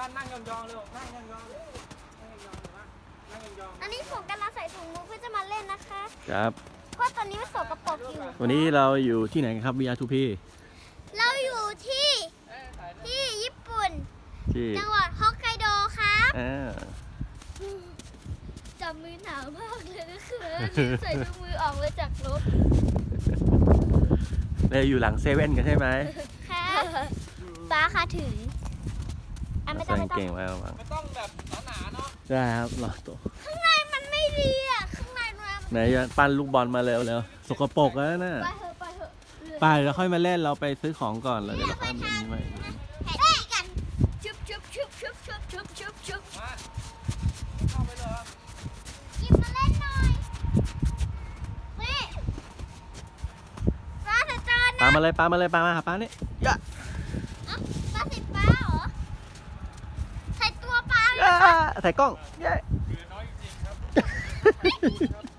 ยองๆเลยนั่งยองๆเลยนั่งยองๆเลยว่านั่งยองอันนี้ผมกำลังใส่ถุงมือเพื่อจะมาเล่นนะคะ ครับ เพราะตอนนี้มันสกปรกอยู่ วันนี้เราอยู่ที่ไหนกันครับ VR2P เราอยู่ที่ๆเอ้ยถ่ายรูปที่ญี่ปุ่น ที่จังหวัดฮอกไกโดครับอ่าจับมือหนาวมากเลยนะคะใส่ถุงมือออกมาจากรถเราอยู่หลังเซเว่นกันใช่ไหมค่ะป้าค่ะถือ อะไม่ต้อใส่งไม่ต้องกางเก่งไว้บ้างไม่ต้องแบบหนาๆเนาะใช่ครับรอตัวข้างในมันไม่ดีอะข้างในมันไหนจะปั้นลูกบอลมาเร็วเร็วสกปรกแล้วนะไปเถอะไปเถอะไปแล้วค่อยมาเล่นเราไปซื้อของก่อนแล้วเดี๋ยวเราค่อยมาเล่นใหม่แห่กันชุบชุบชุบชุบชุบชุบชุบชุบมาเข้าไปเลยครับหยิบมาเล่นหน่อยนี่ป้าจะเจอปานะมาเลยปามาเลยปามาหาปานี่ยะ เอ้าป้าสิป้าเหรอ ใส่ตัวป้าเลย ยะ ถ่ายกล้องเย้คือน้อยจริงครับ